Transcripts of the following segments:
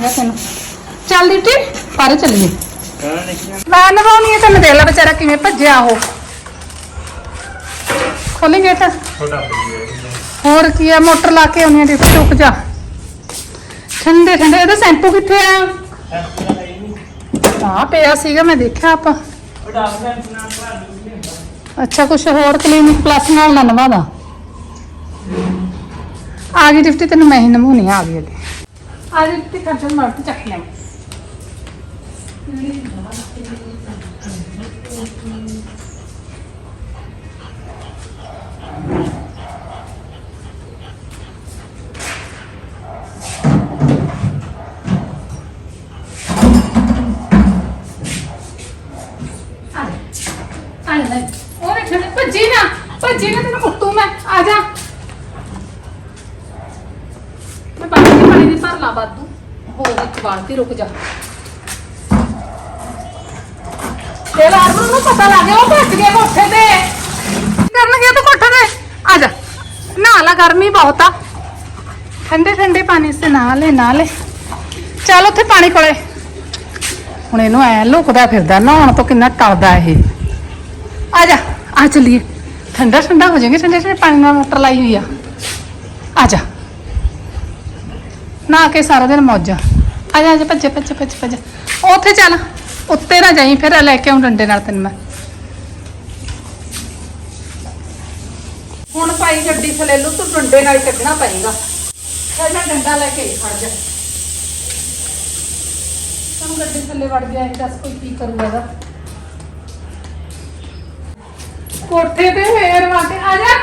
ਹੈਗਾ ਤੈਨੂੰ। ਚੱਲ ਦਿੱਤੀ ਪਾਰੇ ਚੱਲੀਏ। ਮੈਂ ਨਵਾਉਣੀ ਹੈ ਤੈਨੂੰ ਦੇਖ ਲੈ ਵਿਚਾਰਾ ਕਿਵੇਂ ਭੱਜਿਆ ਉਹ। ਖੋਲੀ ਗੇਟ। ਹੋਰ ਕੀ ਆ, ਮੋਟਰ ਲਾ ਕੇ ਆਉਣੀ ਆ ਡਿਪ ਚੁੱਕ ਜਾ। ਠੰਡੇ ਠੰਡੇ। ਇਹਦਾ ਸ਼ੈਂਪੂ ਕਿੱਥੇ ਆ? ਆ ਪਿਆ ਸੀਗਾ, ਮੈਂ ਦੇਖਿਆ ਆਪਾਂ। ਅੱਛਾ, ਕੁਛ ਹੋਰ ਕਲੀਨਿਕ ਪਲੱਸ ਨਾਲ ਨਾ ਨਵਾਦਾ ਆ ਗਈ ਡਿਫਟੀ ਤੈਨੂੰ ਮੈਂ ਹੀ ਨਮੂਨੀ ਆ ਗਈ ਅੱਗੇ। ਆ ਗਈ ਡਿਫਟੀ ਖਰਚਣ ਇੱਕ ਰੁਕ ਜਾ। ਤੇ ਲਾਰਬਰ ਨੂੰ ਪਤਾ ਲੱਗ ਗਿਆ, ਉਹ ਭੱਜ ਗਿਆ ਕੋਠੇ ਤੇ। ਕਰਨ ਗਿਆ ਤੂੰ ਕੋਠੇ ਤੇ। ਆ ਜਾ। ਨਹਾ ਗਰਮੀ ਬਹੁਤ ਆ। ਠੰਡੇ ਠੰਡੇ ਪਾਣੀ ਸੇ ਨਹਾ ਲੈ ਨਹਾ ਲੈ। ਚੱਲ ਉੱਥੇ ਪਾਣੀ ਕੋਲੇ। ਹੁਣ ਇਹਨੂੰ ਐ ਲੁਕਦਾ ਫਿਰਦਾ, ਨਹਾਉਣ ਤੋਂ ਕਿੰਨਾ ਟਲਦਾ ਇਹ। ਆ ਜਾ, ਆ ਚਲੀਏ। ਠੰਡਾ ਠੰਡਾ ਹੋ ਜਾਏਗਾ, ਠੰਡੇ ਠੰਡੇ ਪਾਣੀ ਨਾਲ ਮੋਟਰ ਲਾਈ ਹੋਈ ਆ। ਆ ਜਾ। ਨਾ ਕੇ ਸਾਰਾ ਦਿਨ ਮੌਜਾਂ। ਆ ਜਾ ਆ ਜਾ, ਭੱਜ ਭੱਜ ਭੱਜ ਭੱਜ। ਉੱਥੇ ਚੱਲ, ਉੱਤੇ ਨਾ ਜਾਈ, ਫਿਰ ਲੈ ਕੇ ਆਉਂ ਡੰਡੇ ਨਾਲ ਤੈਨੂੰ ਮੈਂ। ਹੁਣ ਪਾਈ ਗੱਡੀ ਥਲੇ ਲੂ ਤੂੰ ਡੰਡੇ ਨਾਲ ਹੀ ਕੱਢਣਾ ਪਏਗਾ। ਫਿਰ ਮੈਂ ਡੰਡਾ ਲੈ ਕੇ ਖੜ ਜਾ। ਤੂੰ ਗੱਡੀ ਥੱਲੇ ਵੜ ਗਿਆ, ਇਹ ਦੱਸ ਕੋਈ ਕੀ ਕਰੂਗਾ ਇਹਦਾ। ਕੋਠੇ ਤੇ ਫੇਰ ਵਾਟੇ ਆ ਜਾ।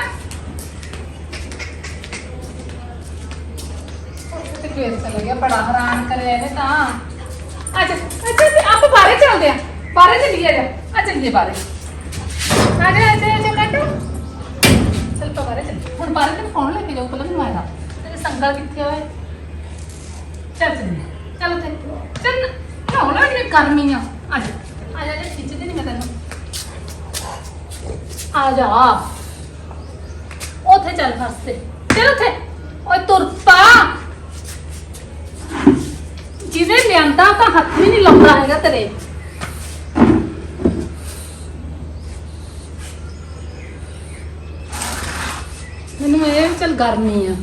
ਕੋਠੇ ਤੇ ਫੇਰ ਚਲੇ ਗਿਆ ਬੜਾ ਹੈਰਾਨ ਕਰਿਆ ਇਹਨੇ ਤਾਂ ਆ ਜਾ ਅੱਛਾ ਤੇ ਆਪ ਬਾਹਰ ਚੱਲਦੇ ਆ ਬਾਹਰ ਚੱਲੀਏ ਜਾ ਆ ਚੱਲੀਏ ਬਾਹਰ ਆ ਜਾ ਇੱਥੇ ਆ ਜਾ ਕੱਟੋ ਚੱਲ ਪਾ ਬਾਹਰ ਚੱਲ ਹੁਣ ਬਾਹਰ ਤੈਨੂੰ ਫੋਨ ਲੈ ਕੇ ਜਾਊ ਪਹਿਲਾਂ ਮੈਨੂੰ ਆਇਆ ਤੇਰੇ ਸੰਗਲ ਕਿੱਥੇ ਹੋਏ ਚੱਲ ਚੱਲੀਏ ਚੱਲ ਉੱਥੇ ਚੱਲ ਨਾ ਹੋਣਾ ਕਿ ਗਰਮੀ ਆ ਆ ਜਾ ਆ ਜਾ ਜੇ ਖਿੱਚਦੀ ਨਹੀਂ ਮੈਂ ਤੈਨੂੰ ਆ ਜਾ ਉੱਥੇ ਚੱਲ ਫਸ ਤੇ ਚੱਲ ਉੱਥੇ ਓਏ ਤੁਰ ਪਾ ਜਿਹਨੇ ਲਿਆਂਦਾ ਤਾਂ ਹੱਥ ਵੀ ਨਹੀਂ ਲਾਉਂਦਾ ਹੈਗਾ ਤੇਰੇ। ਮੈਨੂੰ ਇਹ ਵੀ ਚੱਲ ਗਰਮੀ ਆ।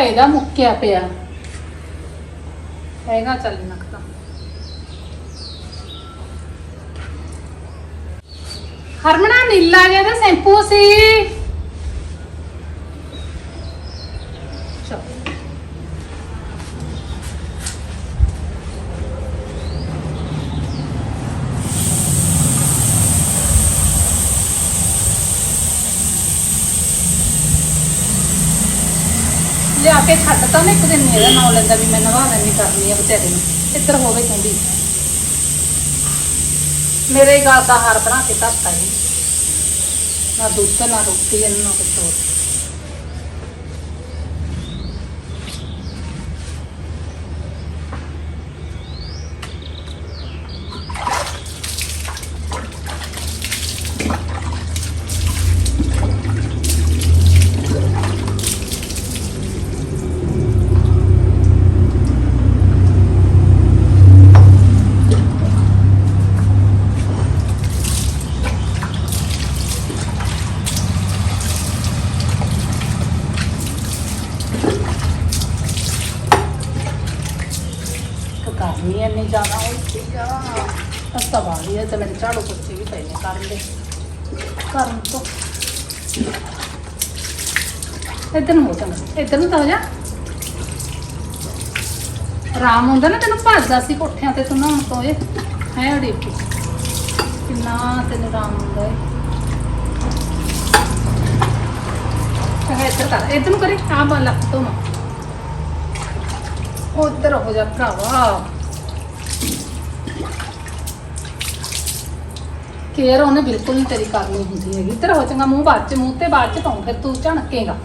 ਸ਼ੈਂਪੂ ਇਹਦਾ ਮੁੱਕਿਆ ਪਿਆ। ਹੈਗਾ ਚੱਲ ਨਕਤਾ। ਹਰਮਨਾ ਨੀਲਾ ਜਿਹਾ ਦਾ ਸ਼ੈਂਪੂ ਸੀ ਚੱਲ। ਲਿਆ ਕੇ ਛੱਡ ਤਾਂ ਨਾ ਇੱਕ ਦਿਨ ਨਹੀਂ ਇਹਦਾ ਨਾਂ ਲੈਂਦਾ ਵੀ ਮੈਂ ਨਵਾ ਲੈਣੀ ਕਰਨੀ ਆ ਬਤੇਰੇ ਨੂੰ। ਇੱਧਰ ਹੋਵੇ ਕਹਿੰਦੀ। ਮੇਰੇ ਹੀ ਗੱਲ ਦਾ ਹਾਰ ਬਣਾ ਕੇ ਧਰਤਾ ਜੀ। ਨਾ ਦੁੱਧ, ਨਾ ਰੋਟੀ, ਇਹਨਾਂ ਨੂੰ ਕੁਛ ਹੋਰ। ਗਰਮੀ ਇੰਨੀ ਜ਼ਿਆਦਾ ਹੋਈ ਸੀ ਆ। ਅਸਤਾ ਬਾਹਰੀ ਹੈ ਤੇ ਮੇਰੇ ਝਾੜੂ ਪੋਚੇ ਵੀ ਪਏ ਨੇ ਕਰਨ ਦੇ। ਕਰਨ ਤੋਂ। ਇੱਧਰ ਨੂੰ ਹੋ ਜਾ ਨੂੰ ਤਾਂ ਜਾ। ਆਰਾਮ ਹੁੰਦਾ ਨਾ ਤੈਨੂੰ, ਭੱਜਦਾ ਸੀ ਕੋਠਿਆਂ ਤੇ ਤੂੰ ਨਹਾਉਣ ਤੋਂ ਇਹ। ਹੈ ਅੜੀ ਕਿੰਨਾ ਤੈਨੂੰ ਆਰਾਮ ਹੁੰਦਾ ਹੈ ਹੈ ਇੱਧਰ ਕਰ, ਇੱਧਰ ਨੂੰ ਕਰੇ ਆ ਬਾਲ ਲੱਕ ਤੋਂ ਨਾ। ਉਧਰ ਹੋ ਜਾ ਭਰਾਵਾ। ਕੇਅਰ ਉਹਨੇ ਬਿਲਕੁਲ ਨਹੀਂ ਤੇਰੀ ਕਰਨੀ ਹੁੰਦੀ ਹੈਗੀ। ਤੇਰਾ ਹੋ ਚੰਗਾ ਮੂੰਹ ਬਾਅਦ ਚ, ਮੂੰਹ ਤੇ ਬਾਅਦ ਚ ਪਾਉਂ, ਫਿਰ ਤੂੰ ਝਣਕੇਗਾ।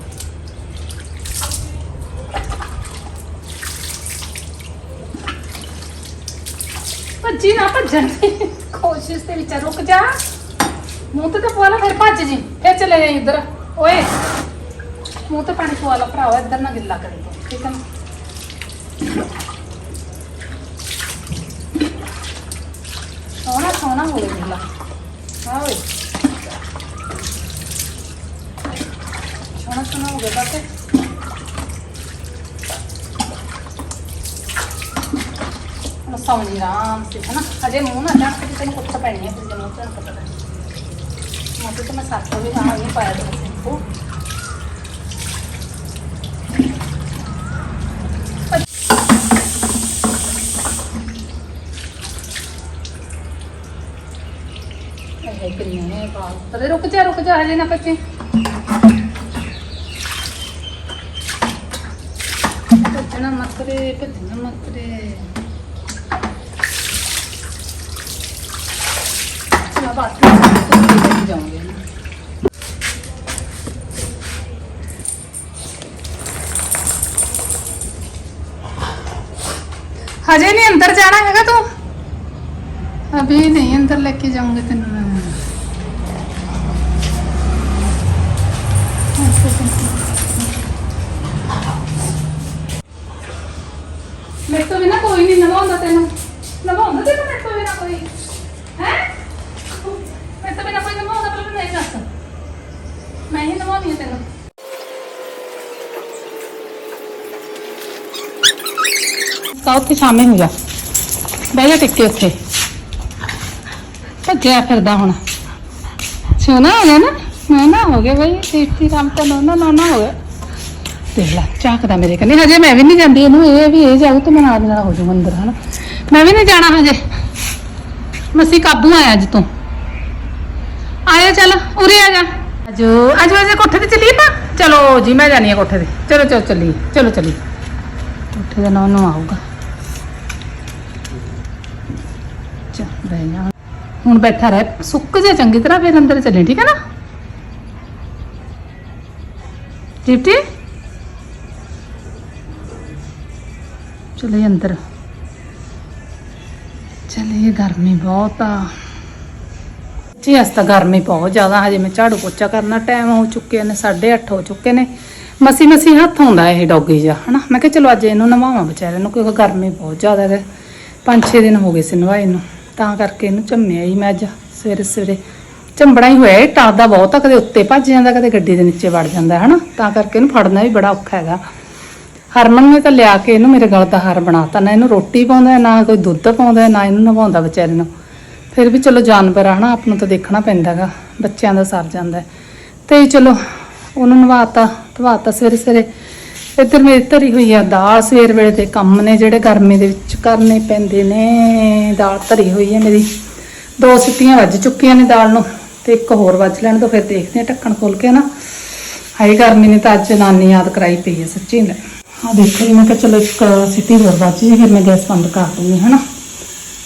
ਭੱਜੀ ਨਾ ਭੱਜਣ ਦੀ। ਕੋਸ਼ਿਸ਼ ਤੇ ਵਿੱਚ ਰੁਕ ਜਾ। ਮੂੰਹ ਤੇ ਤਾਂ ਪਵਾ ਫਿਰ ਭੱਜ ਜੀ। ਫਿਰ ਚਲੇ ਜਾਈ ਇੱਧਰ। ਓਏ, ਮੂੰਹ ਤੇ ਪਾਣੀ ਪਵਾ ਲਾ ਭਰਾਵਾ, ਇੱਧਰ ਨਾ ਗਿੱਲਾ ਕਰੀ। ਠੀਕ ਹੈ ਨਾ ਸੋਹਣਾ ਸੋਹਣਾ ਹੋ ਗਿਆ ਗਿੱਲਾ ਹਾਂ ਓਏ ਸੋਹਣਾ ਸੋਹਣਾ ਹੋ ਗਿਆ ਬਾਤੇ ਹੁਣ ਸੌਂ ਜੀ ਆਰਾਮ ਸੇ ਹੈ ਨਾ ਅਜੇ ਮੂੰਹ ਨਾ ਜਾਣ ਕੇ ਤੈਨੂੰ ਕੁੱਟ ਪੈਣੀ ਹੈ ਤੇ ਮੂੰਹ ਤੇ ਪਤਾ ਨਹੀਂ ਮੂੰਹ ਤੇ ਮੈਂ ਸੱਤ ਵੀ ਆ ਨਹੀਂ ਪਾਇਆ ਤੇ ਸਿੰਪੂ ਇਹ ਕਿੰਨੇ ਨੇ ਬਾਲ ਪਰੇ ਰੁਕ ਜਾ ਰੁਕ ਜਾ ਹਜੇ ਨਾ ਕੱਚੇ ਭੱਜਣਾ ਮਤ ਰੇ ਭੱਜਣਾ ਮਤ ਰੇ ਚਲਾ ਬਾਤ ਕਰ ਜਾਉਂਗੇ ਨਾ ਹਜੇ ਨਹੀਂ ਅੰਦਰ ਜਾਣਾ ਹੈਗਾ ਤੂੰ अभी नहीं अंदर लेके जाऊंगी तेन ਮੇਰੇ ਤੋਂ ਬਿਨਾ ਕੋਈ ਨਹੀਂ ਨਵਾਉਂਦਾ ਤੈਨੂੰ। ਨਵਾਉਂਦਾ ਤੈਨੂੰ ਮੇਰੇ ਤੋਂ ਬਿਨਾ ਕੋਈ? ਹੈ? ਮੇਰੇ ਤੋਂ ਬਿਨਾ ਕੋਈ ਨਵਾਉਂਦਾ ਪਰ ਨਹੀਂ ਦੱਸ। ਮੈਂ ਹੀ ਨਵਾਉਣੀ ਹੈ ਤੈਨੂੰ। ਕਾ ਉੱਥੇ ਸ਼ਾਮੇ ਹੋ ਜਾ। ਬਹਿ ਜਾ ਟਿੱਕੇ ਉੱਥੇ। ਭੱਜਿਆ ਫਿਰਦਾ ਹੁਣ। ਸੋਨਾ ਹੋ ਗਿਆ ਨਾ? ਨਾ ਨਾ ਹੋ ਗਿਆ ਬਈ ਸੇਫਟੀ ਕੰਮ ਤਾਂ ਨਾ ਨਾ ਨਾ ਹੋ ਗਿਆ। ਦੇਖ ਲੈ ਝਾਕਦਾ ਮੇਰੇ ਕੰਨੇ। ਹਜੇ ਮੈਂ ਵੀ ਨਹੀਂ ਜਾਂਦੀ ਇਹਨੂੰ, ਇਹ ਵੀ ਇਹ ਜਾਊ ਤੇ ਮੈਂ ਨਾਲ ਨਾਲ ਹੋ ਜਾਊ ਅੰਦਰ ਹਨਾ। ਮੈਂ ਵੀ ਨਹੀਂ ਜਾਣਾ ਹਜੇ। ਮਸੀ ਕਾਬੂ ਆਇਆ ਅੱਜ ਤੋਂ। ਆਇਆ ਚੱਲ, ਉਰੇ ਆ ਜਾ। ਅਜੋ ਅੱਜ ਵਜੇ ਕੋਠੇ ਤੇ ਚੱਲੀਏ ਤਾਂ। ਚਲੋ ਜੀ, ਮੈਂ ਜਾਣੀ ਆ ਕੋਠੇ ਤੇ। ਚਲੋ ਚਲੋ, ਚੱਲੀਏ। ਚਲੋ ਚੱਲੀ ਕੋਠੇ ਦਾ ਨਾਂ ਨੂੰ ਆਊਗਾ। ਚੱਲ ਬਹਿ ਜਾ। ਹੁਣ ਬੈਠਾ ਰਹਿ। ਸੁੱਕ ਜਾ ਚੰਗੀ ਤਰ੍ਹਾਂ, ਫਿਰ ਅੰਦਰ ਚੱਲੇ ਠੀਕ ਹੈ ਨਾ? ਜਿਪਟੀ ਚਲੇ ਅੰਦਰ। ਚਲੇ ਗਰਮੀ ਬਹੁਤ ਆ। ਜੀ, ਅਸ ਤਾਂ ਗਰਮੀ ਬਹੁਤ ਜ਼ਿਆਦਾ, ਹਜੇ ਮੈਂ ਝਾੜੂ ਪੋਚਾ ਕਰਨਾ ਟਾਈਮ ਹੋ ਚੁੱਕੇ ਨੇ 8:30 ਹੋ ਚੁੱਕੇ ਨੇ। ਮਸੀ ਮਸੀ ਹੱਥ ਆਉਂਦਾ ਇਹ ਡੌਗੀ ਜਿਹਾ, ਹਨਾ? ਮੈਂ ਕਿਹਾ ਚਲੋ ਅੱਜ ਇਹਨੂੰ ਨਵਾਵਾਂ ਵਿਚਾਰੇ ਨੂੰ, ਕਿਉਂਕਿ ਗਰਮੀ ਬਹੁਤ ਜ਼ਿਆਦਾ ਹੈ ਪੰਜ ਛੇ ਦਿਨ ਹੋ ਗਏ ਸੀ ਨਵਾਏ ਨੂੰ, ਤਾਂ ਕਰਕੇ ਇਹਨੂੰ ਝੰਮਿਆ ਹੀ ਮੈਂ ਅੱਜ ਸਵੇਰੇ ਸਵੇਰੇ ਝੰਬੜਾ ਹੀ ਹੋਇਆ ਇਹ ਟਾਦਾ ਬਹੁਤ ਆ, ਕਦੇ ਉੱਤੇ ਭੱਜ ਜਾਂਦਾ, ਕਦੇ ਗੱਡੀ ਦੇ ਨੀਚੇ ਵੜ ਜਾਂਦਾ, ਹਨਾ? ਤਾਂ ਕਰਕੇ ਇਹਨੂੰ ਫੜਨਾ ਵੀ ਬੜਾ ਔਖਾ ਹੈਗਾ। ਹਰਮਨ ਨੇ ਤਾਂ ਲਿਆ ਕੇ ਇਹਨੂੰ, ਮੇਰੇ ਗਲ ਦਾ ਹਾਰ ਬਣਾਤਾ ਨਾ ਇਹਨੂੰ ਰੋਟੀ ਪਾਉਂਦਾ, ਨਾ ਕੋਈ ਦੁੱਧ ਪਾਉਂਦਾ, ਨਾ ਇਹਨੂੰ ਨਵਾਉਂਦਾ ਵਿਚਾਰੇ ਨੂੰ। ਫਿਰ ਵੀ ਚਲੋ ਜਾਨਵਰ ਆ, ਹਨਾ? ਆਪ ਨੂੰ ਤਾਂ ਦੇਖਣਾ ਪੈਂਦਾਗਾ, ਬੱਚਿਆਂ ਦਾ ਸਰ ਜਾਂਦਾ ਤੇ ਚਲੋ, ਉਹਨੂੰ ਨਵਾਤਾ, ਧਵਾਤਾ ਸਵੇਰੇ ਸਵੇਰੇ। ਇੱਧਰ ਮੇਰੀ ਧਰੀ ਹੋਈ ਆ, ਦਾਲ ਸਵੇਰ ਵੇਲੇ ਦੇ ਕੰਮ ਨੇ, ਜਿਹੜੇ ਗਰਮੀ ਦੇ ਵਿੱਚ ਕਰਨੇ ਪੈਂਦੇ ਨੇ। ਦਾਲ ਧਰੀ ਹੋਈ ਹੈ ਮੇਰੀ। ਦੋ ਸਿੱਟੀਆਂ ਵੱਜ ਚੁੱਕੀਆਂ ਨੇ ਦਾਲ ਨੂੰ। ਤੇ ਇੱਕ ਹੋਰ ਵੱਜ ਲੈਣ ਤੋਂ ਫਿਰ ਦੇਖਦੇ ਆ ਢੱਕਣ ਖੋਲ ਕੇ ਨਾ। ਹਾਈ ਗਰਮੀ ਨੇ ਤਾਂ ਅੱਜ ਨਾਨੀ ਯਾਦ ਕਰਾਈ ਪਈ ਹੈ ਸੱਚੀ। ਨੇ ਆ ਦੇਖੋ ਜੀ, ਮੈਂ ਕਿਹਾ ਚਲੋ ਇੱਕ ਸਿੱਟੀ ਹੋਰ ਵੱਜ ਜੀ ਫਿਰ ਮੈਂ ਗੈਸ ਬੰਦ ਕਰ ਦੂੰਗੀ ਹਨਾ।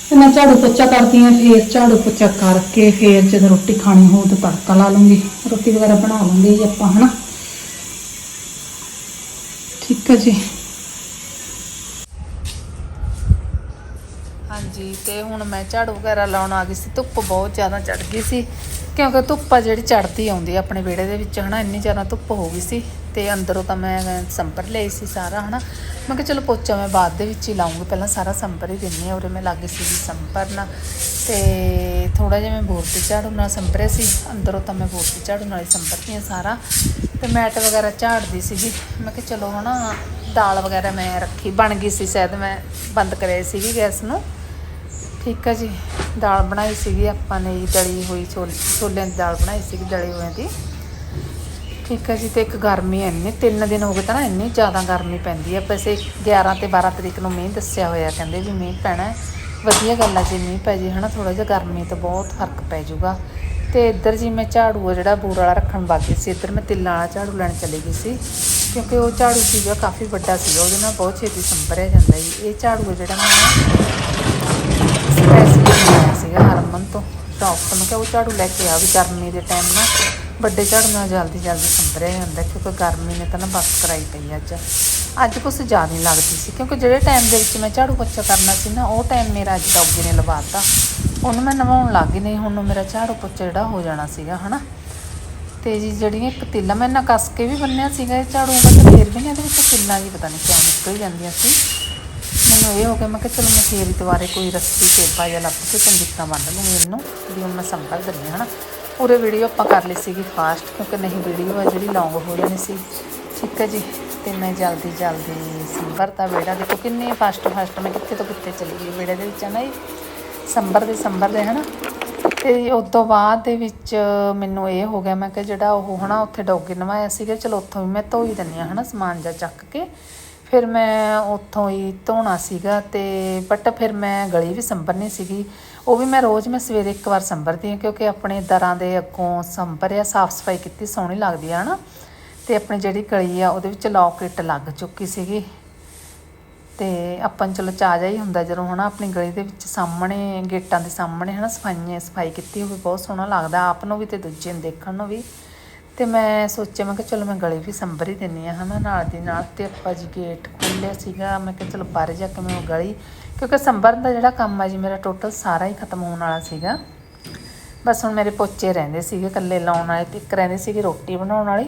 ਤੇ ਮੈਂ ਝਾੜੂ ਪੋਚਾ ਕਰਦੀ ਹਾਂ, ਫਿਰ ਝਾੜੂ ਪੋਚਾ ਕਰਕੇ ਫਿਰ ਜਦੋਂ ਰੋਟੀ ਖਾਣੀ ਹੋਊ ਤਾਂ ਤੜਕਾ ਲਾ ਲੂੰਗੀ, ਰੋਟੀ ਵਗੈਰਾ ਬਣਾ ਲੂੰਗੀ ਜੀ ਆਪਾਂ, ਹਨਾ। ਠੀਕ ਹੈ ਜੀ। ਹਾਂਜੀ, ਤੇ ਹੁਣ ਮੈਂ ਝਾੜੂ ਵਗੈਰਾ ਲਾਉਣ ਆ ਗਈ ਸੀ, ਧੁੱਪ ਬਹੁਤ ਜ਼ਿਆਦਾ ਚੜ ਗਈ ਸੀ। ਕਿਉਂਕਿ ਧੁੱਪ ਆ ਜਿਹੜੀ ਚੜਦੀ ਆਉਂਦੀ ਆ ਆਪਣੇ ਵਿਹੜੇ ਦੇ ਵਿੱਚ, ਹਨਾ, ਇੰਨੀ ਜ਼ਿਆਦਾ ਧੁੱਪ ਹੋ ਗਈ ਸੀ ਤੇ ਅੰਦਰੋਂ ਤਾਂ ਮੈਂ ਸੰਪਰ ਲਈ ਸੀ ਸਾਰਾ, ਹਨਾ। ਮੈਂ ਕਿਹਾ ਚਲੋ ਪੋਚਾ ਮੈਂ ਬਾਅਦ ਦੇ ਵਿੱਚ ਹੀ ਲਾਉਂਗੀ ਪਹਿਲਾਂ ਸਾਰਾ ਸੰਪਰ ਹੀ ਦਿੰਨੀ ਆ ਉਰੇ ਮੈਂ ਲੱਗੀ ਸੀ ਸੰਪਰਨਾ ਤੇ ਥੋੜਾ ਜਿਹਾ ਮੈਂ ਬੋਰਤੀ ਝਾੜੂ ਨਾਲ ਸੰਪਰੇ ਸੀ, ਅੰਦਰੋਂ ਤਾਂ ਮੈਂ ਬੋਰਤੀ ਝਾੜੂ ਨਾਲ ਹੀ ਸੰਪਰਦੀ ਆ ਸਾਰਾ। ਤੇ ਮੈਟ ਵਗੈਰਾ ਝਾੜਦੀ ਸੀਗੀ, ਮੈਂ ਕਿਹਾ ਚਲੋ, ਹਨਾ, ਦਾਲ ਵਗੈਰਾ ਮੈਂ ਰੱਖੀ, ਬਣ ਗਈ ਸੀ, ਸ਼ਾਇਦ ਮੈਂ ਬੰਦ ਕਰਿਆ ਸੀਗੀ ਗੈਸ ਨੂੰ। ਠੀਕ ਹੈ ਜੀ, ਦਾਲ ਬਣਾਈ ਸੀਗੀ ਆਪਾਂ ਨੇ ਜੀ, ਦਲੀ ਹੋਈ ਛੋਲ ਛੋਲਿਆਂ ਦੀ ਦਾਲ ਬਣਾਈ ਸੀਗੀ ਦਲੀ ਹੋਇਆਂ ਦੀ। ਠੀਕ ਹੈ ਜੀ, ਤੇ ਇੱਕ ਗਰਮੀ ਇੰਨੀ, ਤਿੰਨ ਦਿਨ ਹੋ ਗਏ ਤਾਂ ਨਾ ਇੰਨੀ ਜ਼ਿਆਦਾ ਗਰਮੀ ਪੈਂਦੀ ਹੈ ਵੈਸੇ 11 ਤੇ 12 ਤਰੀਕ ਨੂੰ ਮੀਂਹ ਦੱਸਿਆ ਹੋਇਆ, ਕਹਿੰਦੇ ਵੀ ਮੀਂਹ ਪੈਣਾ ਵਧੀਆ ਗੱਲ ਆ ਜੇ, ਮੀਂਹ ਪੈ ਜੇ ਹਨਾ ਥੋੜਾ ਜਿਹਾ ਗਰਮੀ ਤੋਂ ਬਹੁਤ ਫ਼ਰਕ ਪੈ ਜਾਊਗਾ। ਤੇ ਇੱਧਰ ਜੀ ਮੈਂ ਝਾੜੂ ਆ ਜਿਹੜਾ ਬੂਰ ਵਾਲਾ ਰੱਖਣ ਬਾਕੀ ਸੀ, ਇੱਧਰ ਮੈਂ ਤਿੱਲਾਂ ਵਾਲਾ ਝਾੜੂ ਲੈਣ ਚਲੀ ਗਈ ਸੀ। ਕਿਉਂਕਿ ਉਹ ਝਾੜੂ ਸੀਗਾ, ਕਾਫੀ ਵੱਡਾ ਸੀਗਾ, ਉਹਦੇ ਨਾਲ ਬਹੁਤ ਛੇਤੀ ਸੰਭਰਿਆ ਜਾਂਦਾ ਜੀ। ਇਹ ਝਾੜੂ ਜਿਹੜਾ ਮੈਂ ਸਪੈਸ਼ਲ ਲਿਆ ਮੈਂ ਕਿਹਾ ਉਹ ਝਾੜੂ ਲੈ ਕੇ ਆ ਵੀ ਗਰਮੀ ਦੇ ਟਾਈਮ ਨਾ ਵੱਡੇ ਝਾੜੂ ਨਾਲ ਜਲਦੀ ਜਲਦੀ ਸੰਭਰਿਆ ਜਾਂਦਾ ਕਿਉਂਕਿ ਗਰਮੀ ਨੇ ਤਾਂ ਨਾ ਬਸ ਕਰਾਈ ਪਈ ਅੱਜ। ਅੱਜ ਕੁਛ ਜ਼ਿਆਦਾ ਨਹੀਂ ਲੱਗਦੀ ਸੀ ਕਿਉਂਕਿ ਜਿਹੜੇ ਟਾਈਮ ਦੇ ਵਿੱਚ ਮੈਂ ਝਾੜੂ ਪੋਚਾ ਕਰਨਾ ਸੀ ਨਾ, ਉਹ ਟਾਈਮ ਮੇਰਾ ਅੱਜ ਡੌਗੀ ਨੇ ਲਵਾਤਾ। ਉਹਨੂੰ ਮੈਂ ਨਵਾਉਣ ਲੱਗ ਗਈ, ਨਹੀਂ ਹੁਣ ਮੇਰਾ ਝਾੜੂ ਪੋਚਾ ਜਿਹੜਾ ਹੋ ਜਾਣਾ ਸੀਗਾ, ਹਨਾ? ਤੇ ਜੀ ਜਿਹੜੀਆਂ ਪਤੀਲਾ ਮੈਂ ਨਾ ਕੱਸ ਕੇ ਵੀ ਬੰਨਿਆ ਸੀਗਾ ਝਾੜੂ ਦਾ, ਤੇ ਫੇਰ ਵੀ ਨਾ ਇਹਦੇ ਵਿੱਚ ਕਿੱਲਾਂ ਜੀ ਪਤਾ ਨਹੀਂ ਕਿਉਂ ਨਿਕਲ ਜਾਂਦੀਆਂ ਸੀ। ਇਹ ਹੋ ਗਿਆ, ਮੈਂ ਕਿਹਾ ਚਲੋ ਮੈਂ ਫੇਰ ਦੁਬਾਰੇ ਕੋਈ ਰੱਸੀ ਟੇਪਾ ਜਾਂ ਲੱਭ ਕੇ ਚੰਗੀ ਤਰ੍ਹਾਂ ਬੰਨ ਲੂੰਗੀ ਇਹਨੂੰ ਵੀ ਹੁਣ ਮੈਂ ਸੰਭਲ ਦਿੰਦੀ ਹਾਂ, ਹਨਾ। ਪੂਰੇ ਵੀਡੀਓ ਆਪਾਂ ਕਰ ਲਈ ਸੀਗੀ ਫਾਸਟ ਕਿਉਂਕਿ ਨਹੀਂ ਵੀਡੀਓ ਆ ਜਿਹੜੀ ਲੌਂਗ ਹੋ ਜਾਣੀ ਸੀ। ਠੀਕ ਹੈ ਜੀ, ਤੇ ਮੈਂ ਜਲਦੀ ਜਲਦੀ ਸੰਭਰਤਾ ਬੇੜਾ ਦੇਖੋ ਕਿੰਨੇ ਫਾਸਟ ਫਾਸਟ ਮੈਂ ਕਿੱਥੇ ਤੋਂ ਕਿੱਥੇ ਚਲੀ ਗਈ ਬੇੜੇ ਦੇ ਵਿੱਚ ਨਾ ਜੀ ਸੰਭਰ ਦੇ ਸੰਭਰ ਦੇ ਹਨਾ। ਤੇ ਉਸ ਤੋਂ ਬਾਅਦ ਦੇ ਵਿੱਚ ਮੈਨੂੰ ਇਹ ਹੋ ਗਿਆ, ਮੈਂ ਕਿ ਜਿਹੜਾ ਉਹ, ਹਨਾ, ਉੱਥੇ ਡੋਗੇ ਨਵਾਇਆ ਸੀਗਾ, ਚਲੋ ਉੱਥੋਂ ਵੀ ਮੈਂ ਧੋਈ ਹੀ ਦਿੰਦੀ ਹਾਂ, ਹਨਾ, ਸਮਾਨ ਜਾਂ ਚੱਕ ਕੇ। ਫਿਰ ਮੈਂ ਉੱਥੋਂ ਹੀ ਧੋਣਾ ਸੀਗਾ ਤੇ ਬਟ ਫਿਰ ਮੈਂ ਗਲੀ ਵੀ ਸੰਭਰਨੀ ਸੀਗੀ। ਉਹ ਵੀ ਮੈਂ ਰੋਜ਼ ਮੈਂ ਸਵੇਰੇ ਇੱਕ ਵਾਰ ਸੰਭਰਦੀ ਹਾਂ ਕਿਉਂਕਿ ਆਪਣੇ ਦਰਾਂ ਦੇ ਅੱਗੋਂ ਸੰਭਰਿਆ ਸਾਫ਼ ਸਫ਼ਾਈ ਕੀਤੀ, ਸੋਹਣੀ ਲੱਗਦੀ ਆ ਨਾ ਤੇ ਆਪਣੀ ਜਿਹੜੀ ਗਲੀ ਆ, ਉਹਦੇ ਵਿੱਚ ਲੌਕਟ ਲੱਗ ਚੁੱਕੀ ਸੀਗੀ। ਤੇ ਆਪਾਂ ਚਲੋ ਚਾਜਾ ਹੀ ਹੁੰਦਾ ਜਦੋਂ ਹਨਾ ਆਪਣੀ ਗਲੀ ਦੇ ਵਿੱਚ ਸਾਹਮਣੇ, ਗੇਟਾਂ ਦੇ ਸਾਹਮਣੇ ਹਨਾ ਸਫਾਈਆਂ, ਸਫ਼ਾਈ ਕੀਤੀ ਹੋਵੇ, ਬਹੁਤ ਸੋਹਣਾ ਲੱਗਦਾ। ਆਪ ਨੂੰ ਵੀ ਤੇ ਦੂਜੇ ਨੂੰ ਦੇਖਣ ਨੂੰ ਵੀ। ਤੇ ਮੈਂ ਸੋਚਿਆ, ਮੈਂ ਕਿ ਚਲੋ ਮੈਂ ਗਲੀ ਵੀ ਸੰਭਰ ਹੀ ਦਿੰਨੀ ਆ ਹਨਾ, ਨਾਲ ਦੀ ਨਾਲ ਤੇ ਆਪਾਂ ਜੀ ਗੇਟ ਖੋਲ੍ਹਿਆ ਸੀਗਾ, ਮੈਂ ਕਿਹਾ ਚਲੋ ਬਾਹਰ ਜਾ ਕੇ ਮੈਂ ਉਹ ਗਲੀ, ਕਿਉਂਕਿ ਸੰਭਰਨ ਦਾ ਜਿਹੜਾ ਕੰਮ ਆ ਜੀ, ਮੇਰਾ ਟੋਟਲ ਸਾਰਾ ਹੀ ਖਤਮ ਹੋਣ ਵਾਲਾ ਸੀਗਾ। ਬਸ ਹੁਣ ਮੇਰੇ ਪੋਚੇ ਰਹਿੰਦੇ ਸੀਗੇ, ਇਕੱਲੇ ਲਾਉਣ ਵਾਲੇ ਤੇ ਇੱਕ ਰਹਿੰਦੇ ਸੀਗੇ ਰੋਟੀ ਬਣਾਉਣ ਵਾਲੀ।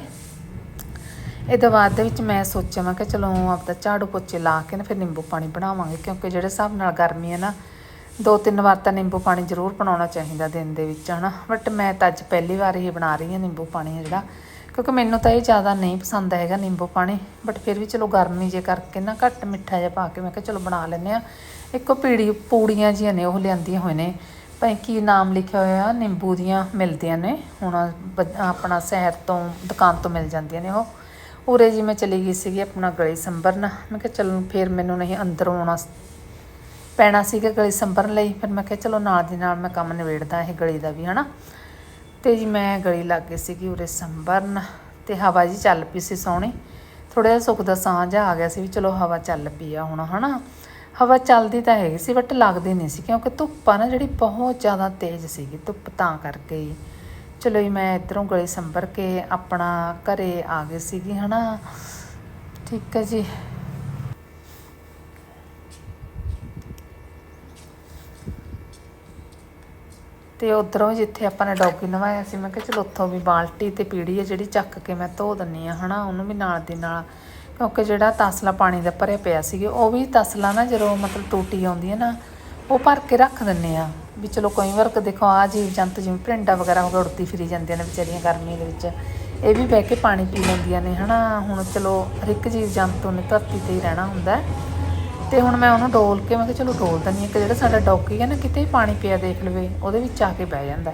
ਇਹ ਤੋਂ ਬਾਅਦ ਦੇ ਵਿੱਚ ਮੈਂ ਸੋਚਿਆ, ਮੈਂ ਕਿ ਚਲੋ ਆਪਦਾ ਝਾੜੂ ਪੋਚੇ ਲਾ ਕੇ ਨਾ ਫਿਰ ਨਿੰਬੂ ਪਾਣੀ ਬਣਾਵਾਂਗੇ, ਕਿਉਂਕਿ ਜਿਹੜੇ ਹਿਸਾਬ ਨਾਲ ਗਰਮੀ ਹੈ ਨਾ ਦੋ ਤਿੰਨ ਵਾਰ ਤਾਂ ਨਿੰਬੂ ਪਾਣੀ ਜ਼ਰੂਰ ਬਣਾਉਣਾ ਚਾਹੀਦਾ ਦਿਨ ਦੇ ਵਿੱਚ, ਹਨਾ? ਬਟ ਮੈਂ ਤਾਂ ਅੱਜ ਪਹਿਲੀ ਵਾਰ ਹੀ ਬਣਾ ਰਹੀ ਹਾਂ ਨਿੰਬੂ ਪਾਣੀ ਜਿਹੜਾ, ਕਿਉਂਕਿ ਮੈਨੂੰ ਤਾਂ ਇਹ ਜ਼ਿਆਦਾ ਨਹੀਂ ਪਸੰਦ ਹੈਗਾ ਨਿੰਬੂ ਪਾਣੀ। ਬਟ ਫਿਰ ਵੀ ਚਲੋ ਗਰਮੀ ਜੇ ਕਰਕੇ ਨਾ ਘੱਟ ਮਿੱਠਾ ਜਿਹਾ ਪਾ ਕੇ ਮੈਂ ਕਿਹਾ ਚਲੋ ਬਣਾ ਲੈਂਦੇ ਆ ਇੱਕੋ ਪੀੜੀ, ਪੂੜੀਆਂ ਜੀਆਂ ਨੇ, ਉਹ ਲਿਆਂਦੀਆਂ ਹੋਏ ਨੇ। ਭਾਈ ਕੀ ਨਾਮ ਲਿਖਿਆ ਹੋਇਆ, ਨਿੰਬੂ ਦੀਆਂ ਮਿਲਦੀਆਂ ਨੇ। ਹੁਣ ਬ- ਆਪਣਾ ਸ਼ਹਿਰ ਤੋਂ, ਦੁਕਾਨ ਤੋਂ ਮਿਲ ਜਾਂਦੀਆਂ ਨੇ ਉਹ। ਉਰੇ ਜੀ ਮੈਂ ਚਲੀ ਗਈ ਸੀਗੀ ਆਪਣਾ ਗਲੀ ਸੰਭਰਨ। ਮੈਂ ਕਿਹਾ ਚਲੋ ਫਿਰ ਮੈਨੂੰ ਨਹੀਂ ਅੰਦਰ ਆਉਣਾ ਪੈਣਾ ਸੀਗਾ ਗਲੀ ਸੰਭਰਨ ਲਈ, ਫਿਰ ਮੈਂ ਕਿਹਾ ਚਲੋ ਨਾਲ ਦੀ ਨਾਲ ਮੈਂ ਕੰਮ ਨਿਬੇੜਦਾ ਇਹ ਗਲੀ ਦਾ ਵੀ, ਹਨਾ। ਤੇ ਜੀ ਮੈਂ ਗਲੀ ਲੱਗ ਗਈ ਸੀਗੀ ਉਰੇ ਸੰਭਰਨ ਤੇ ਹਵਾ ਜੀ ਚੱਲ ਪਈ ਸੀ ਸੋਹਣੀ। ਥੋੜਾ ਜਿਹਾ ਸੁੱਖ ਦਾ ਸਾਹ ਜਿਹਾ ਆ ਗਿਆ ਸੀ ਵੀ ਚਲੋ ਹਵਾ ਚੱਲ ਪਈ ਆ ਹੁਣ, ਹਨਾ। ਹਵਾ ਚੱਲਦੀ ਤਾਂ ਹੈਗੀ ਸੀ ਬਟ ਲੱਗਦੀ ਨਹੀਂ ਸੀ ਕਿਉਂਕਿ ਧੁੱਪ ਆ ਨਾ ਜਿਹੜੀ ਬਹੁਤ ਜ਼ਿਆਦਾ ਤੇਜ਼ ਸੀਗੀ, ਧੁੱਪ ਤਾਂ ਕਰਕੇ ਚਲੋ ਜੀ ਮੈਂ ਇਧਰੋਂ ਗਲੀ ਸੰਭਰ ਕੇ ਆਪਣਾ ਘਰੇ ਆ ਗਈ ਸੀਗੀ, ਹਨਾ। ਠੀਕ ਹੈ ਜੀ। ਤੇ ਉਧਰੋਂ ਜਿੱਥੇ ਆਪਾਂ ਨੇ ਡੌਗੀ ਨਵਾਇਆ ਸੀ, ਮੈਂ ਕਿਹਾ ਚਲੋ ਉੱਥੋਂ ਵੀ ਬਾਲਟੀ ਤੇ ਪੀੜੀ ਹੈ ਜਿਹੜੀ ਚੱਕ ਕੇ ਮੈਂ ਧੋ ਦਿੰਨੀ ਆ, ਹਨਾ, ਉਹਨੂੰ ਵੀ ਨਾਲ ਦੀ ਨਾਲ। ਕਿਉਂਕਿ ਜਿਹੜਾ ਤਸਲਾ ਪਾਣੀ ਦਾ ਭਰਿਆ ਪਿਆ ਸੀਗੇ, ਉਹ ਵੀ ਤਸਲਾ ਨਾ ਜਦੋਂ ਮਤਲਬ ਟੂਟੀ ਆਉਂਦੀ ਹੈ ਨਾ, ਉਹ ਭਰ ਕੇ ਰੱਖ ਦਿੰਨੇ ਆ। ਵੀ ਚਲੋ ਕਈ ਵਾਰ ਦੇਖੋ ਆ ਜੀਵ ਜੰਤੂ ਜਿਵੇਂ ਭਿੰਡਾ ਵਗੈਰਾ ਹੋ ਗਿਆ, ਉੜਦੀ ਫਿਰੀ ਜਾਂਦੀਆਂ ਨੇ ਵਿਚਾਰੀਆਂ ਗਰਮੀ ਦੇ ਵਿੱਚ। ਇਹ ਵੀ ਬਹਿ ਕੇ ਪਾਣੀ ਪੀ ਲੈਂਦੀਆਂ ਨੇ, ਹਨਾ, ਹੁਣ ਚਲੋ ਹਰ ਇੱਕ ਜੀਵ ਜੰਤੂ ਨੇ ਧਰਤੀ ਤੇ ਹੀ ਰਹਿਣਾ ਹੁੰਦਾ। ਤੇ ਹੁਣ ਮੈਂ ਉਹਨੂੰ ਡੋਲ ਕੇ, ਮੈਂ ਕਿਹਾ ਚਲੋ ਡੋਲ ਦਿੰਦੀ ਹਾਂ। ਕਿ ਜਿਹੜਾ ਸਾਡਾ ਡੌਗੀ ਹੈ ਨਾ, ਕਿਤੇ ਵੀ ਪਾਣੀ ਪਿਆ ਦੇਖ ਲਵੇ, ਉਹਦੇ ਵਿੱਚ ਆ ਕੇ ਬਹਿ ਜਾਂਦਾ।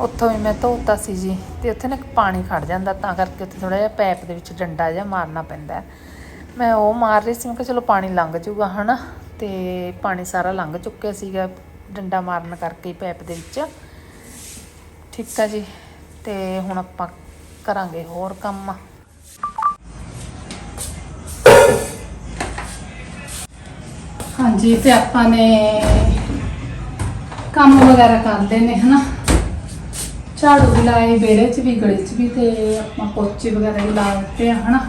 ਉੱਥੋਂ ਵੀ ਮੈਂ ਧੋਤਾ ਸੀ ਜੀ, ਤੇ ਉੱਥੇ ਨਾ ਪਾਣੀ ਖੜ ਜਾਂਦਾ, ਤਾਂ ਕਰਕੇ ਉੱਥੇ ਥੋੜਾ ਜਿਹਾ ਪੈਪ ਦੇ ਵਿੱਚ ਡੰਡਾ ਜਿਹਾ ਮਾਰਨਾ ਪੈਂਦਾ ਮੈਂ ਉਹ ਮਾਰ ਰਹੀ ਸੀ, ਮੈਂ ਕਿਹਾ ਚਲੋ ਪਾਣੀ ਲੰਘ ਜਾਊਗਾ, ਹਨਾ? ਤੇ ਪਾਣੀ ਸਾਰਾ ਲੰਘ ਚੁੱਕਿਆ ਸੀਗਾ, ਡੰਡਾ ਮਾਰਨ ਕਰਕੇ ਪੈਪ ਦੇ ਵਿੱਚ। ਠੀਕ ਆ ਜੀ, ਤੇ ਹੁਣ ਆਪਾਂ ਕਰਾਂਗੇ ਹੋਰ ਕੰਮ। ਹਾਂਜੀ, ਤੇ ਆਪਾਂ ਨੇ ਕੰਮ ਵਗੈਰਾ ਕਰਦੇ ਲਏ ਨੇ, ਹਨਾ? ਝਾੜੂ ਵੀ ਲਾਏ, ਵਿਹੜੇ 'ਚ ਵੀ, ਗਲੀ 'ਚ ਵੀ, ਤੇ ਆਪਾਂ ਪੋਚੇ ਵਗੈਰਾ ਵੀ ਲਾ ਦਿੱਤੇ ਆ, ਹਨਾ?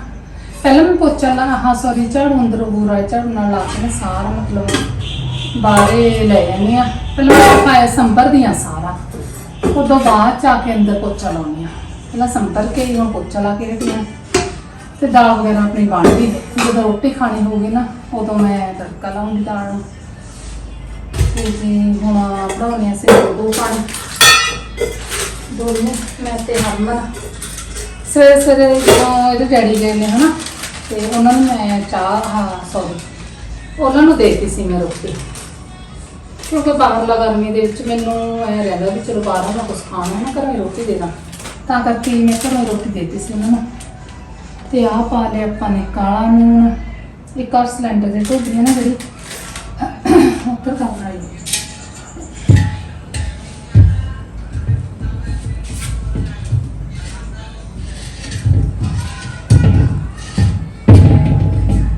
ਪਹਿਲਾਂ ਮੈਂ ਪੋਚਾ ਲਾ ਹਾਂ ਸੌਰੀ ਝਾੜੂ ਅੰਦਰ ਬੂਰਾ ਝਾੜੂ ਨਾਲ ਲਾ ਕੇ ਨਾ ਸਾਰਾ, ਮਤਲਬ ਬਾਹਰੇ ਲੈ ਜਾਂਦੇ ਆ। ਪਹਿਲਾਂ ਮੈਂ ਪਾਇਆ ਸੰਭਰ ਦੀਆਂ ਸਾਰਾ। ਉਦੋਂ ਬਾਅਦ ਚ ਆ ਕੇ ਅੰਦਰ ਪੋਚਾ ਲਾਉਣੀ ਆ। ਪਹਿਲਾਂ ਸੰਭਰ ਕੇ ਹੀ ਹੁਣ ਪੋਚਾ ਲਾ ਕੇ ਰੱਖੀਆਂ ਤੇ ਦਾਲ ਵਗੈਰਾ ਆਪਣੀ ਬਣ ਗਈ। ਜਦੋਂ ਰੋਟੀ ਖਾਣੀ ਹੋਊਗੀ ਨਾ, ਉਦੋਂ ਮੈਂ ਤੜਕਾ ਲਾਉਂਗੀ ਦਾਲ ਨੂੰ। ਤੇ ਜੀ ਹੁਣ ਬਣਾਉਣੀ ਆ ਸੀ ਦੋ ਪਾਣੀ। ਦੋ ਨੇ ਮੈਂ ਤੇ ਹਰਮਨ ਸਵੇਰੇ ਸਵੇਰੇ ਜਦੋਂ ਇਹਦੇ ਡੈਡੀ ਗਏ ਨੇ ਹਨਾ, ਤੇ ਉਹਨਾਂ ਨੂੰ ਮੈਂ ਚਾਹ, ਹਾਂ ਸੌਰੀ ਉਹਨਾਂ ਨੂੰ ਦੇਤੀ ਸੀ ਮੈਂ ਰੋਟੀ। ਕਿਉਂਕਿ ਬਾਹਰਲਾ ਗਰਮੀ ਦੇ ਵਿੱਚ ਮੈਨੂੰ ਐ ਰਹਿੰਦਾ ਵੀ ਚਲੋ ਬਾਹਰੋਂ ਨਾ ਕੁਝ ਖਾਣਾ ਨਾ, ਘਰੇ ਰੋਟੀ ਦੇ ਦਾਂ। ਤਾਂ ਕਰਕੇ ਮੈਂ ਘਰੋਂ ਰੋਟੀ ਦੇਤੀ ਸੀ ਉਹਨਾਂ ਨੂੰ। ਤੇ ਆਹ ਪਾ ਲਿਆ ਆਪਾਂ ਨੇ ਕਾਲਾ ਨੂਣ ਇੱਕ ਔਰ ਸਿਲੰਡਰ ਦੇ ਢੋਲੀ ਨਾ ਜਿਹੜੀ। ਉੱਪਰ ਕਰਨ ਵਾਲੀ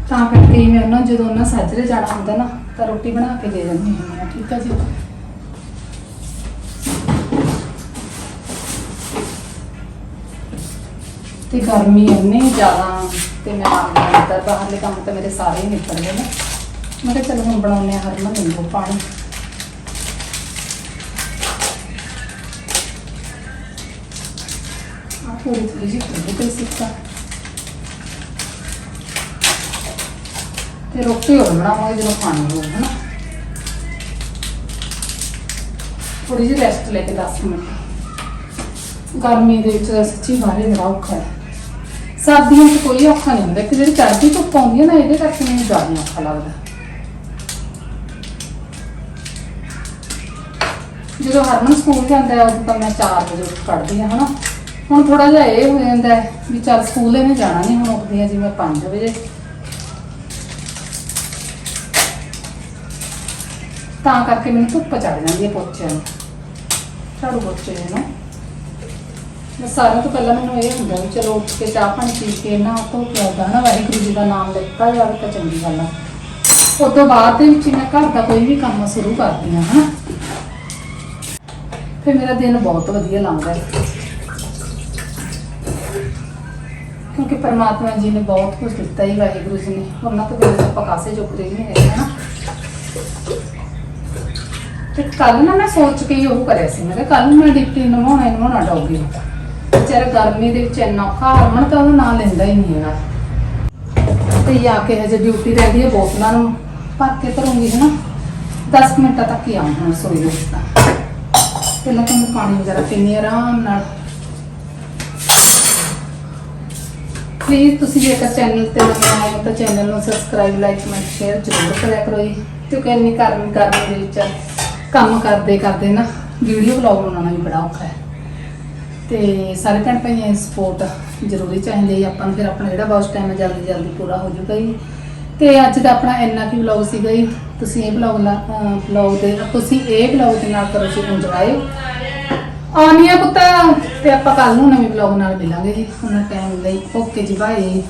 ਤਾਂ ਕਰਕੇ ਮੈਂ ਉਹਨਾਂ ਜਦੋਂ ਉਹਨਾਂ ਸਾਜਰੇ ਜਾਣਾ ਹੁੰਦਾ ਨਾ, ਤਾਂ ਰੋਟੀ ਬਣਾ ਕੇ ਦੇ ਦਿੰਦੀ ਹਾਂ ਠੀਕ ਹੈ ਜੀ। ਤੇ ਗਰਮੀ ਇੰਨੀ ਜ਼ਿਆਦਾ ਤੇ ਮੈਂ ਆ ਗਈ ਅੰਦਰ ਬਾਹਰਲੇ ਕੰਮ ਤਾਂ ਮੇਰੇ ਸਾਰੇ ਹੀ ਨਿਕਲ ਗਏ ਨੇ। ਮੈਂ ਕਿਹਾ ਚਲੋ ਹੁਣ ਬਣਾਉਂਦੇ ਆ ਹਰਮਨ, ਨਿੰਬੂ ਪਾਣੀ। ਆ ਥੋੜੀ ਥੋੜੀ ਜਿਹੀ ਖੁੱਲੀ ਪਈ ਸਿੱਕਾ ਤੇ। ਰੋਟੀ ਹੋਰ ਬਣਾਵਾਂਗੇ ਜਦੋਂ ਪਾਣੀ ਹੋਊਗਾ ਨਾ ਥੋੜੀ ਜਿਹੀ ਰੈਸਟ ਲੈ ਕੇ 10 ਮਿੰਟ ਗਰਮੀ ਦੇ ਵਿੱਚ ਤਾਂ ਸੱਚੀ ਬਾਹਰੇ ਬੜਾ ਔਖਾ ਹੈ। ਸਰਦੀਆਂ 'ਚ ਕੋਈ ਔਖਾ ਨਹੀਂ ਹੁੰਦਾ। ਕਿ ਜਿਹੜੀ ਚੜ੍ਹਦੀ ਧੁੱਪ ਆਉਂਦੀ ਹੈ ਨਾ, ਇਹਦੇ ਕਰਕੇ ਮੈਨੂੰ ਜ਼ਿਆਦਾ ਔਖਾ ਲੱਗਦਾ। ਜਦੋਂ ਹਰਮਨ ਸਕੂਲ ਜਾਂਦਾ ਹੈ, ਉਦੋਂ ਤਾਂ ਮੈਂ 4 ਵਜੇ ਉੱਠ ਖੜਦੀ ਹਾਂ, ਹਨਾ। ਹੁਣ ਥੋੜਾ ਜਿਹਾ ਇਹ ਹੋ ਜਾਂਦਾ ਹੈ ਵੀ ਚੱਲ ਸਕੂਲ ਇਹਨੇ ਜਾਣਾ ਨਹੀਂ, ਹੁਣ ਉੱਠਦੀ ਹਾਂ ਜਿਵੇਂ 5 ਵਜੇ। ਤਾਂ ਕਰਕੇ ਮੈਨੂੰ ਧੁੱਪ ਚੜ ਜਾਂਦੀ ਹੈ ਪੋਚਿਆਂ ਨੂੰ। ਝਾੜੂ ਪੋਚੇ ਨੂੰ। ਸਾਰਿਆਂ ਤੋਂ ਪਹਿਲਾਂ ਮੈਨੂੰ ਇਹ ਹੁੰਦਾ ਵੀ ਚਲੋ ਉੱਠ ਕੇ ਚਾਹ ਪਾਣੀ ਪੀ ਕੇ ਨਾ ਧੋ ਕੇ ਆਉਂਦਾ ਨਾ ਵਾਹਿਗੁਰੂ ਜੀ ਦਾ ਨਾਮ ਲਿੱਤਾ ਜਾਵੇ ਤਾਂ ਚੰਗੀ ਗੱਲ ਆ। ਉਸ ਤੋਂ ਬਾਅਦ ਦੇ ਵਿੱਚ ਮੈਂ ਘਰ ਦਾ ਕੋਈ ਵੀ ਕੰਮ ਸ਼ੁਰੂ ਕਰਦੀ ਹਾਂ ਹਨਾ। ਫਿਰ ਮੇਰਾ ਦਿਨ ਬਹੁਤ ਵਧੀਆ ਲੰਘਦਾ ਹੈ। ਕਿਉਂਕਿ ਪਰਮਾਤਮਾ ਜੀ ਨੇ ਬਹੁਤ ਕੁਝ ਦਿੱਤਾ ਹੀ ਵਾਹਿਗੁਰੂ ਜੀ ਨੇ। ਉਹਨਾਂ ਤੋਂ ਬਿਨਾਂ ਆਪਾਂ ਕਾਸੇ ਚੁੱਕਦੇ ਵੀ ਨਹੀਂ ਹੈਗੇ ਹਨਾ। ਤੇ ਕੱਲ ਨਾ ਮੈਂ ਸੋਚ ਕੇ ਹੀ ਉਹ ਕਰਿਆ ਸੀ। ਮੈਂ ਕਿਹਾ ਕੱਲ ਮੈਂ ਡਿਪਟੀ ਨਵਾਉਣਾ ਹੀ ਨਵਾਉਣਾ ਡੌਗੀ ਨੂੰ। ਵਿਚਾਰਾ ਗਰਮੀ ਦੇ ਵਿੱਚ ਇੰਨਾ ਔਖਾ ਹਰਮਨ ਤਾਂ ਉਹਦਾ ਨਾਂ ਲੈਂਦਾ ਹੀ ਨਹੀਂ ਹੈਗਾ। ਤੇ ਆ ਕੇ ਹਜੇ ਡਿਊਟੀ ਰਹਿੰਦੀ ਹੈ ਬੋਤਲਾਂ ਨੂੰ ਭਰ ਕੇ ਧਰੂੰਗੀ ਹਨਾ? 10 ਮਿੰਟਾਂ ਤੱਕ ਹੀ ਆਉਂ ਹੁਣ ਸੋਈ ਦੇ ਵਿੱਚ ਤਾਂ। ਪਹਿਲਾਂ ਤਾਂ ਮੈਂ ਪਾਣੀ ਵਗੈਰਾ ਪੀਣੀ ਆਰਾਮ ਨਾਲ। ਪਲੀਜ਼ ਤੁਸੀਂ ਜੇਕਰ ਚੈਨਲ ਤੇ ਨਵੇਂ ਆਏ ਹੋ ਤਾਂ ਚੈਨਲ ਨੂੰ ਸਬਸਕ੍ਰਾਈਬ ਲਾਈਕ ਕਮੈਂਟ ਸ਼ੇਅਰ ਜ਼ਰੂਰ ਕਰਿਆ ਕਰੋ ਜੀ। ਕਿਉਂਕਿ ਇੰਨੀ ਗਰਮੀ ਗਰਮੀ ਦੇ ਵਿੱਚ ਕੰਮ ਕਰਦੇ ਕਰਦੇ ਨਾ ਵੀਡੀਓ ਵਲੌਗ ਬਣਾਉਣਾ ਵੀ ਬੜਾ ਔਖਾ ਹੈ। ਤੇ ਸਾਰੇ ਭੈਣ ਭਾਈਆਂ ਦੀ ਸਪੋਰਟ ਜ਼ਰੂਰੀ ਚਾਹੀਦੀ ਹੈ ਆਪਾਂ ਨੂੰ ਫਿਰ ਆਪਣਾ ਜਿਹੜਾ ਵਾਚ ਟਾਈਮ ਹੈ ਜਲਦੀ ਜਲਦੀ ਪੂਰਾ ਹੋ ਜਾਊਗਾ ਜੀ। ਤੇ ਅੱਜ ਦਾ ਆਪਣਾ ਇੰਨਾ ਕੀ ਵਲੌਗ ਸੀਗਾ ਜੀ। ਤੁਸੀਂ ਇਹ ਵਲੌਗ ਵਲੌਗ ਦੇ ਤੁਸੀਂ ਇਹ ਵਲੌਗ ਦੇ ਨਾਲ ਕਰੋ ਜੀ ਇੰਜੋਏ ਆਉਣੀ ਆ ਪੁੱਤ, ਤੇ ਆਪਾਂ ਕੱਲ ਨੂੰ ਨਵੇਂ ਵਲੌਗ ਨਾਲ ਮਿਲਾਂਗੇ ਜੀ। ਉਹਨਾਂ ਟਾਈਮ ਲਈ ਓਕੇ ਜੀ ਬਾਏ